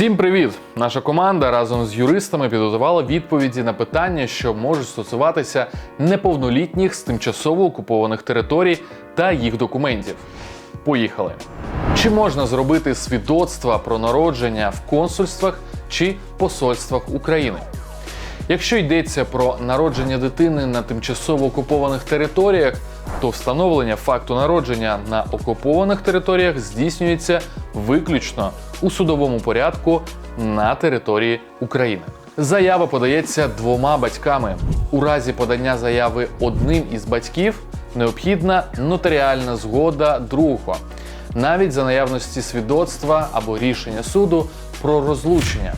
Всім привіт! Наша команда разом з юристами підготувала відповіді на питання, що можуть стосуватися неповнолітніх з тимчасово окупованих територій та їх документів. Поїхали! Чи можна зробити свідоцтва про народження в консульствах чи посольствах України? Якщо йдеться про народження дитини на тимчасово окупованих територіях, то встановлення факту народження на окупованих територіях здійснюється виключно у судовому порядку на території України. Заява подається двома батьками. У разі подання заяви одним із батьків необхідна нотаріальна згода другого, навіть за наявності свідоцтва або рішення суду про розлучення.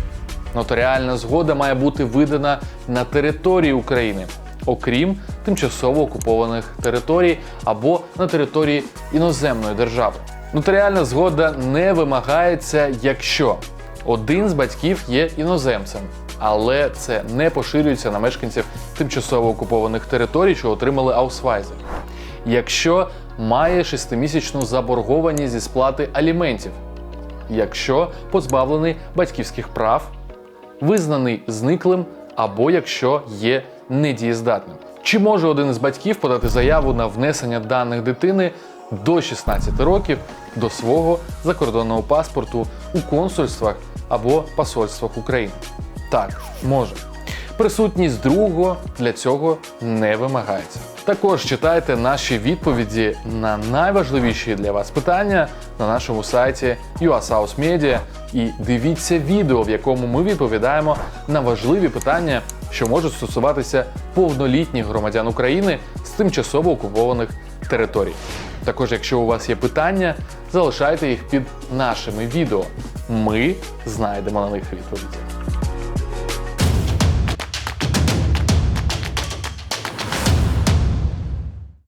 Нотаріальна згода має бути видана на території України, окрім тимчасово окупованих територій або на території іноземної держави. Нотаріальна згода не вимагається, якщо один з батьків є іноземцем, але це не поширюється на мешканців тимчасово окупованих територій, що отримали аусвайзер. Якщо має шестимісячну заборгованість зі сплати аліментів, якщо позбавлений батьківських прав визнаний зниклим або якщо є недієздатним. Чи може один із батьків подати заяву на внесення даних дитини до 16 років до свого закордонного паспорту у консульствах або посольствах України? Так, може. Присутність другого для цього не вимагається. Також читайте наші відповіді на найважливіші для вас питання на нашому сайті UASAUS Media і дивіться відео, в якому ми відповідаємо на важливі питання, що можуть стосуватися повнолітніх громадян України з тимчасово окупованих територій. Також, якщо у вас є питання, залишайте їх під нашими відео. Ми знайдемо на них відповіді.